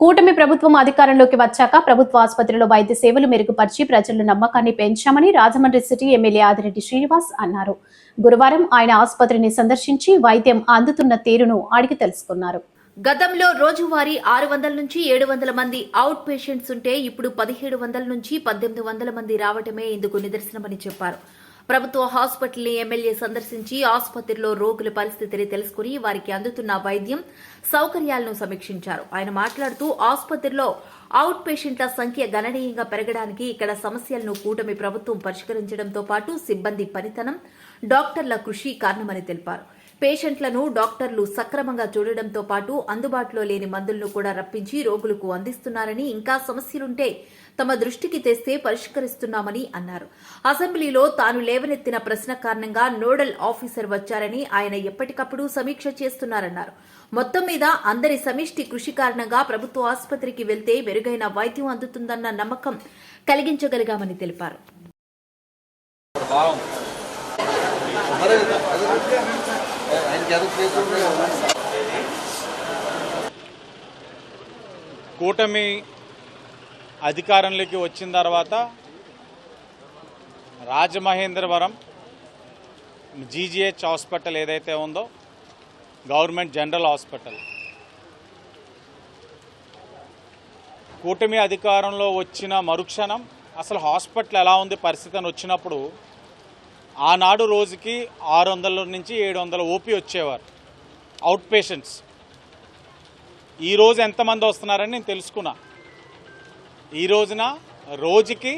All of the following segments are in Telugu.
కూటమి ప్రభుత్వం అధికారంలోకి వచ్చాక ప్రభుత్వ ఆసుపత్రిలో వైద్య సేవలు మెరుగుపరిచి ప్రజల నమ్మకాన్ని పెంచామని రాజమండ్రి సిటీ ఎమ్మెల్యే ఆదిరెడ్డి శ్రీనివాస్ అన్నారు. గురువారం ఆయన ఆసుపత్రిని సందర్శించి వైద్యం అందుతున్న తీరును అడిగి తెలుసుకున్నారు. గతంలో రోజువారీ ఆరు వందల నుంచి ఏడు వందల మంది అవుట్ పేషెంట్స్ ఉంటే ఇప్పుడు పదిహేడు వందల నుంచి పద్దెనిమిది వందల మంది రావటమే ఇందుకు నిదర్శనమని చెప్పారు. ప్రభుత్వ హాస్పిటల్ని ఎమ్మెల్యే సందర్శించి ఆసుపత్రిలో రోగుల పరిస్థితిని తెలుసుకుని వారికి అందుతున్న వైద్యం సౌకర్యాలను సమీక్షించారు. ఆయన మాట్లాడుతూ ఆసుపత్రిలో అవుట్ పేషెంట్ల సంఖ్య గణనీయంగా పెరగడానికి ఇక్కడ సమస్యలను కూటమి ప్రభుత్వం పరిష్కరించడంతో పాటు సిబ్బంది పనితనం డాక్టర్ల కృషి కారణమని తెలిపారు. పేషెంట్లను డాక్టర్లు సక్రమంగా చూడడంతో పాటు అందుబాటులో లేని మందులను కూడా రప్పించి రోగులకు అందిస్తున్నారని ఇంకా సమస్యలుంటే తమ దృష్టికి తెస్తే పరిష్కరిస్తున్నామని అన్నారు. అసెంబ్లీలో తాను లేవనెత్తిన ప్రశ్న కారణంగా నోడల్ ఆఫీసర్ వచ్చారని ఆయన ఎప్పటికప్పుడు సమీక్ష చేస్తున్నారన్నారు. మొత్తం మీద అందరి సమిష్టి కృషి కారణంగా ప్రభుత్వ ఆసుపత్రికి వెళ్తే మెరుగైన వైద్యం అందుతుందన్న నమ్మకం కలిగించగలిగామని తెలిపారు. కూటమి అధికారంలోకి వచ్చిన తర్వాత రాజమహేంద్రవరం జీజీహెచ్ హాస్పిటల్ ఏదైతే ఉందో గవర్నమెంట్ జనరల్ హాస్పిటల్. కూటమి అధికారంలో వచ్చిన మరుక్షణం అసలు హాస్పిటల్ ఎలా ఉంది పరిస్థితి అని వచ్చినప్పుడు ఆనాడు రోజుకి ఆరు వందల నుంచి ఏడు వందల ఓపీ వచ్చేవారు. Out patients. ఈరోజు ఎంతమంది వస్తున్నారని నేను తెలుసుకున్నా. ఈ రోజున రోజుకి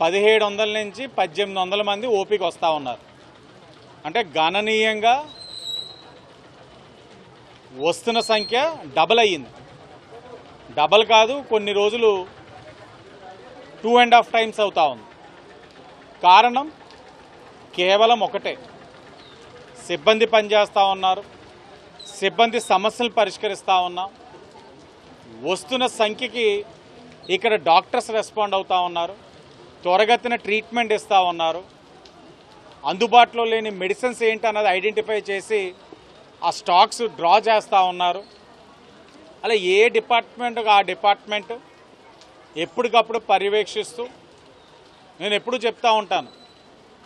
పదిహేడు వందల నుంచి పద్దెనిమిది వందల మంది ఓపీకి వస్తూ ఉన్నారు. అంటే గణనీయంగా వస్తున్న సంఖ్య డబల్ అయ్యింది. డబల్ కాదు కొన్ని రోజులు టూ అండ్ హాఫ్ టైమ్స్ అవుతా ఉంది. కారణం కేవలం ఒకటే. సిబ్బంది పనిచేస్తూ ఉన్నారు. సిబ్బంది సమస్యలు పరిష్కరిస్తూ ఉన్నాం. వస్తున్న సంఖ్యకి ఇక్కడ డాక్టర్స్ రెస్పాండ్ అవుతూ ఉన్నారు. త్వరగతిన ట్రీట్మెంట్ ఇస్తూ ఉన్నారు. అందుబాటులో లేని మెడిసిన్స్ ఏంటి అన్నది ఐడెంటిఫై చేసి ఆ స్టాక్స్ డ్రా చేస్తూ ఉన్నారు. అలా ఏ డిపార్ట్మెంట్ ఆ డిపార్ట్మెంట్ ఎప్పటికప్పుడు పర్యవేక్షిస్తూ నేను ఎప్పుడు చెప్తా ఉంటాను.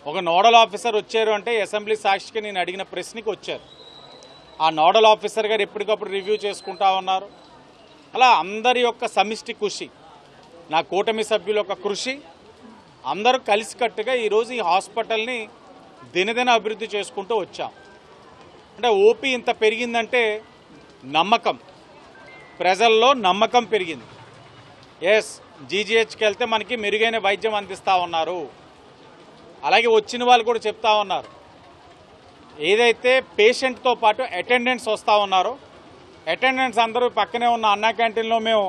ఒక నోడల్ ఆఫీసర్ వచ్చారు అంటే అసెంబ్లీ సాక్షికి నేను అడిగిన ప్రశ్నకి వచ్చారు. ఆ నోడల్ ఆఫీసర్ గారు ఎప్పటికప్పుడు రివ్యూ చేసుకుంటా ఉన్నారు. అలా అందరి యొక్క సమిష్టి కృషి నా కూటమి సభ్యుల యొక్క కృషి అందరూ కలిసికట్టుగా ఈరోజు ఈ హాస్పిటల్ని దినదిన అభివృద్ధి చేసుకుంటూ వచ్చాం. అంటే ఓపీ ఇంత పెరిగిందంటే నమ్మకం. ప్రజల్లో నమ్మకం పెరిగింది. ఎస్ జీజీహెచ్కి వెళ్తే మనకి మెరుగైన వైద్యం అందిస్తూ ఉన్నారు. అలాగే వచ్చిన వాళ్ళు కూడా చెప్తా ఉన్నారు. ఏదైతే పేషెంట్తో పాటు అటెండెంట్స్ వస్తూ ఉన్నారో అటెండెంట్స్ అందరూ పక్కనే ఉన్న అన్నా క్యాంటీన్లో మేము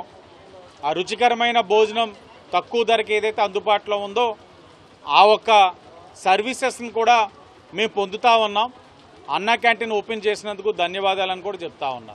ఆ రుచికరమైన భోజనం తక్కువ ధరకి ఏదైతే అందుబాటులో ఉందో ఆ ఒక్క సర్వీసెస్ని కూడా మేము పొందుతూ ఉన్నాం. అన్నా క్యాంటీన్ ఓపెన్ చేసినందుకు ధన్యవాదాలని కూడా చెప్తా ఉన్నాం.